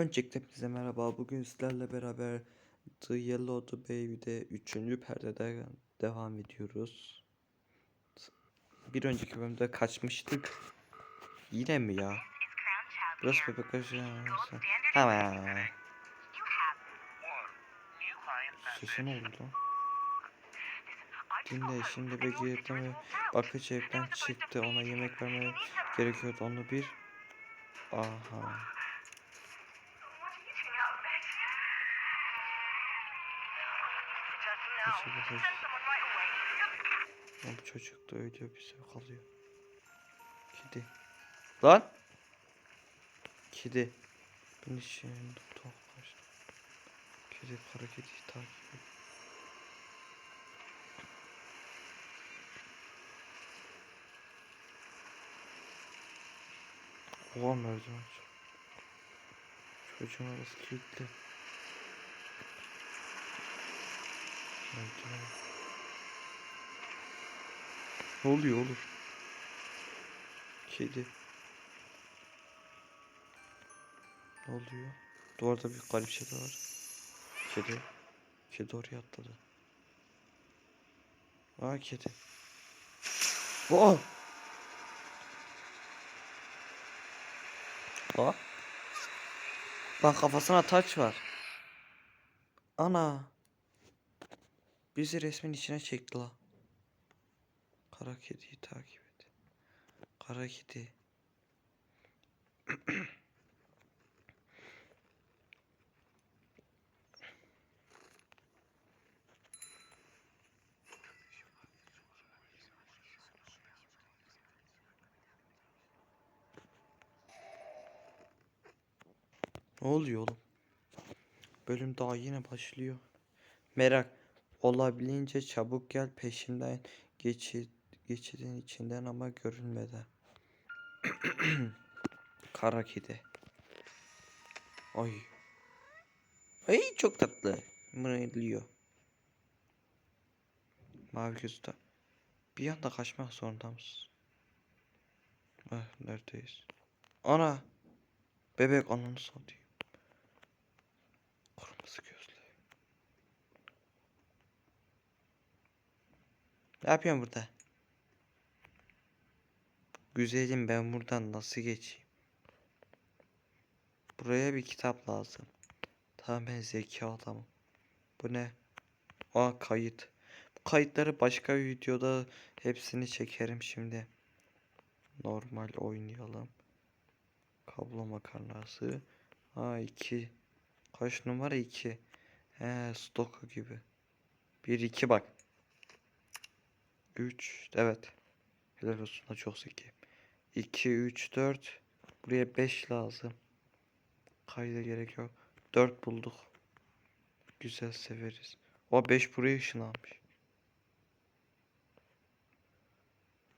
Öncelikle hepinize merhaba. Bugün sizlerle beraber The Yellow the Baby'de 3. perdede devam ediyoruz. Bir önceki bölümde kaçmıştık. Yine mi ya? Burası bebek aşağısı. Ama Sesi ne oldu? Dinle şimdi Begir'de mi? Bakıcı evden çıktı. Ona yemek vermeye gerekiyordu. Onu bir... Aha. Teşekkür ederim. Lan çocuk da öyle bir sev kalıyor. Kedi. Lan! Kedi. Beni şimdi tuhaf kaçtı. Kedi kara kediyi takip et. Oha merdiven. Çocuğun arası kilitli. Merdiven. Oluyor oğlum? Kedi. Ne oluyor? Duvarda bir garip şeyler var. Kedi. Kedi oraya atladı. Aa kedi. Aa! Aa! Lan kafasına taç var. Ana. Bizi resmin içine çekti la. Kara kediyi takip et. Kara kedi. Ne oluyor oğlum? Bölüm daha yine başlıyor. Merak. Olabildiğince çabuk gel peşimden geçit, geçidin içinden ama görünmeden. Kara kedi. Ay. Ay çok tatlı. Mırılıyor. Mavi gözü Bir anda kaçmak zorunda mısın? Eh, neredeyiz? Ana. Bebek ananı satayım. Kırmızı gözlü. Ne yapıyorsun burada? Güzelim ben buradan nasıl geçeyim? Buraya bir kitap lazım. Tamam ben zeki adamım. Bu ne? Aa kayıt. Bu kayıtları başka bir videoda hepsini çekerim şimdi. Normal oynayalım. Kablo makarnası. Aa 2. Kaç numara 2? He stoku gibi. 1 2 bak. 3 evet. Helal olsun da çok zeki. 2 3 4 buraya 5 lazım. Kayda gerek yok. 4 bulduk. Güzel severiz. O 5 buraya ışınlanmış.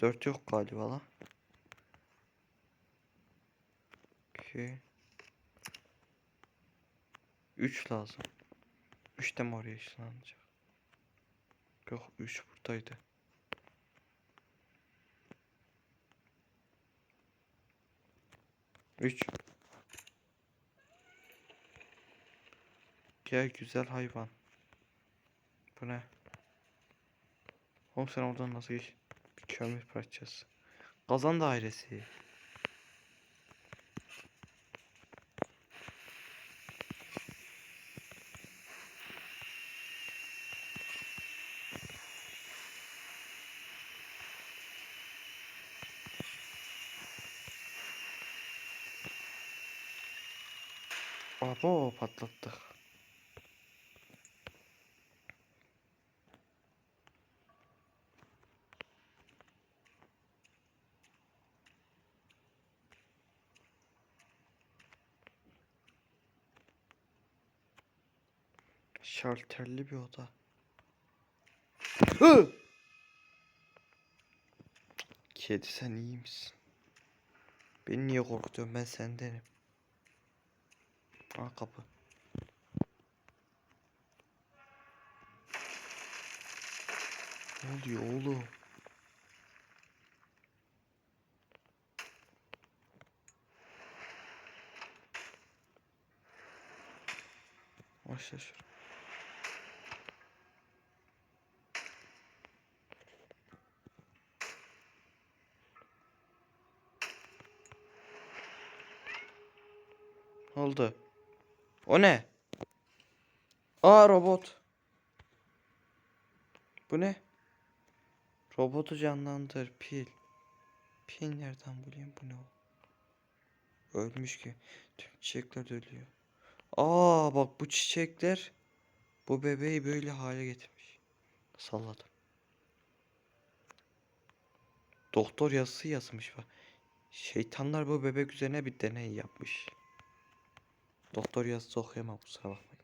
4 yok galiba lan. 2 3 lazım. 3 de mi oraya ışınlanacak? Yok 3 buradaydı. Üç. Gel güzel hayvan. Bu ne? Oğlum sen oradan nasıl geç? Bir kömür parçası. Kazan dairesi. Abo patlattık. Şalterli bir oda. Kedi sen iyi misin? Beni niye korkutuyorsun ben sendenim. Aa kapı. Ne oluyor oğlum? Başla şur. Oldu? O ne? Aa robot. Bu ne? Robotu canlandır pil. Pil nereden bulayım bu ne? Ölmüş ki. Tüm çiçekler ölüyor. Aa bak bu çiçekler bu bebeği böyle hale getirmiş. Salladım. Doktor yazısı yazmış bak. Şeytanlar bu bebek üzerine bir deney yapmış. Doktor yazısı okuyamam kusura bakmayın.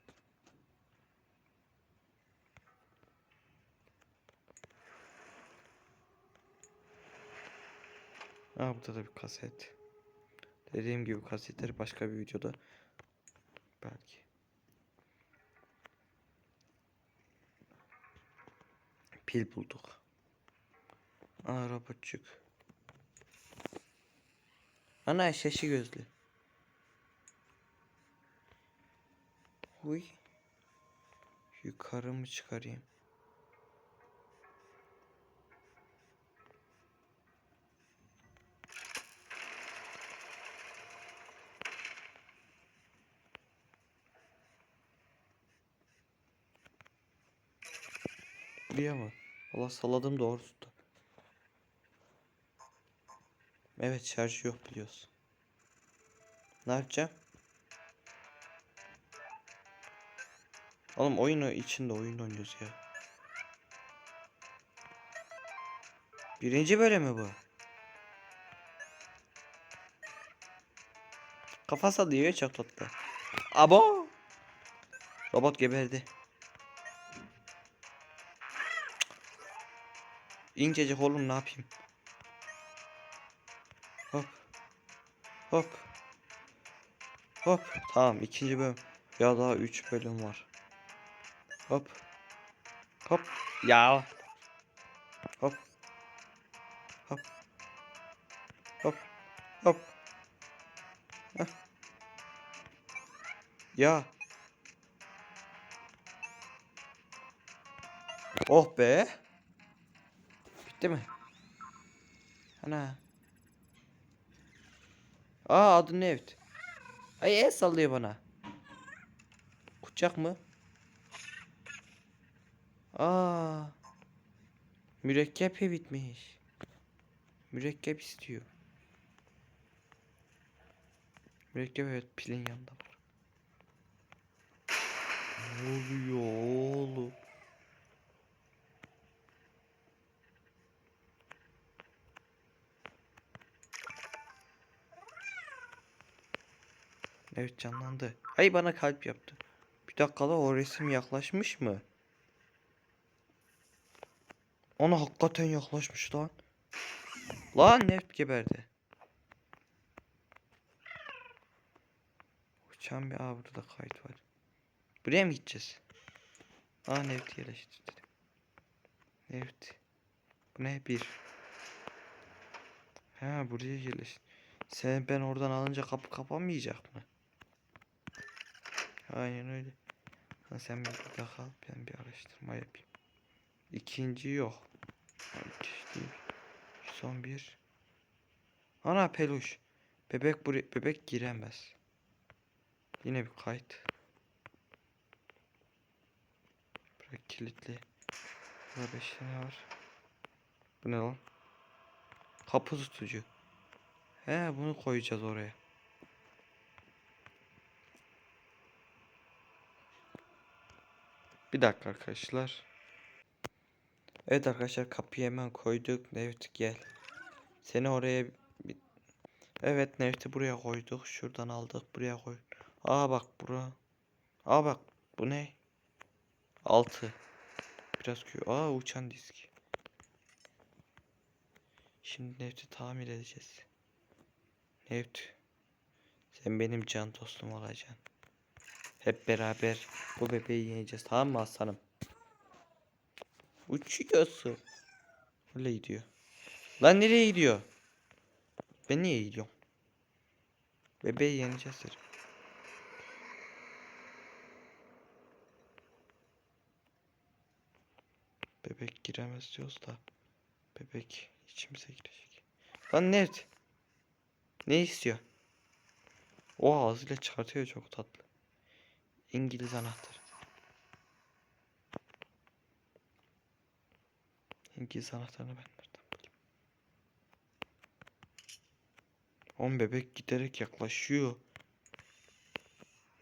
Aa burada da bir kaset. Dediğim gibi kasetleri başka bir videoda belki. Pil bulduk. Aa robotçuk. Ana şaşı gözlü. Huy. Yukarı mı çıkarayım? Buraya mı? Valla salladım doğrusu da. Evet şarjı yok biliyorsun. Ne yapacağım? Oğlum oyunu içinde oyun oynuyoruz ya. Birinci bölüm mü bu? Kafa sallıyor ya çok tatlı. Abo! Robot geberdi. İncecik oğlum ne yapayım? Hop. Hop. Hop. Tamam ikinci bölüm. Ya daha 3 bölüm var. Hop. Hop. Ya. Hop. Hop. Hop. Hop. Heh. Ya. Oh be. Bitti mi? Ana. Aa adı Nevt. Ay el sallıyor bana. Kucak mı? Aa. Mürekkep bitmiş. Mürekkep istiyor. Mürekkep evet pilin yanında var. Ne oluyor oğlum? Evet canlandı. Ay bana kalp yaptı. Bir dakikada o resim yaklaşmış mı? Ona hakikaten yaklaşmış lan. Lan neft geberdi. Uçan bir aa burada da kayıt var. Buraya mı gideceğiz? Aa neft yerleştirdim. Neft. Bu ne? Bir. Ha buraya yerleştir. Sen ben oradan alınca kapı kapanmayacak mı? Aynen öyle. Sen bir burada kal ben bir araştırma yapayım. İkinci yok. Son bir. Ana peluş. Bebek buraya bebek giremez. Yine bir kayıt. Buraya kilitli. Burada beş tane var. Bu ne lan? Kapı tutucu. He bunu koyacağız oraya. Bir dakika arkadaşlar. Evet arkadaşlar kapıyı hemen koyduk. Nevt gel. Seni oraya. Evet Nevt'i buraya koyduk. Şuradan aldık buraya koy. Aa bak bura. Aa bak bu ne? 6. Biraz kü. Aa uçan disk. Şimdi Nevt'i tamir edeceğiz. Nevt. Sen benim can dostum olacaksın. Hep beraber bu bebeği yeneceğiz tamam mı aslanım? Uçuyorsun. Öyle gidiyor. Lan nereye gidiyor? Ben niye gidiyorum? Bebeği yeneceğiz. Derim. Bebek giremez diyoruz da. Bebek içimize girecek. Lan nerede? Ne istiyor? O ağzıyla çıkartıyor çok tatlı. İngiliz anahtarı. İngiliz anahtarını ben nereden bulayım? On bebek giderek yaklaşıyor.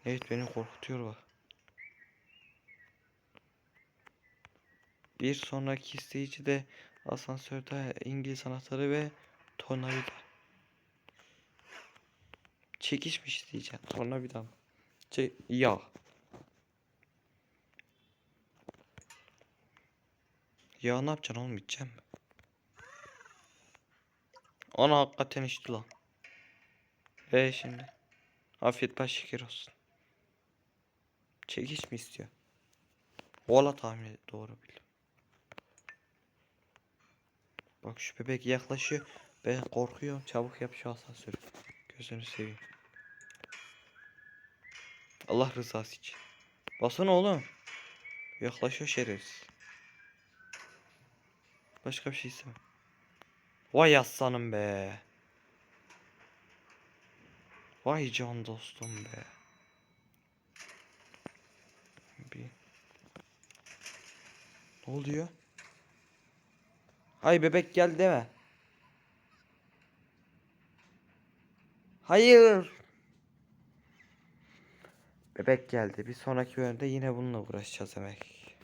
Evet beni korkutuyor bak. Bir sonraki isteyici de asansörde İngiliz anahtarı ve tornavida. Çekişmiş diyeceğim. Tornavida mı? Çe ya. Ya ne yapacaksın oğlum içeceğim mi? Ana hakikaten içti lan. Ve şimdi. Afiyet baş şeker olsun. Çekiş mi istiyor? Valla tahmin doğru bildim. Bak şu bebek yaklaşıyor. Ben korkuyorum. Çabuk yap şu asansörü. Gözünü seveyim. Allah rızası için. Basana oğlum. Yaklaşıyor şerefsiz. Başka bir şey istemem. Vay aslanım be. Vay can dostum be. Bir... Ne oluyor? Hay bebek gel deme. Hayır. Bebek geldi. Bir sonraki bölümde yine bununla uğraşacağız demek.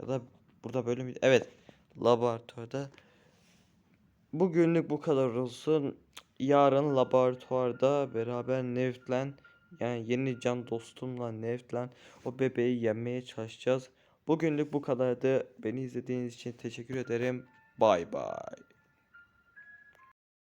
Ya da burada bölüm evet laboratuvarda bugünlük bu kadar olsun. Yarın laboratuvarda beraber Neft'len yani yeni can dostumla Neft'len o bebeği yenmeye çalışacağız. Bugünlük bu kadardı. Beni izlediğiniz için teşekkür ederim. Bay bay.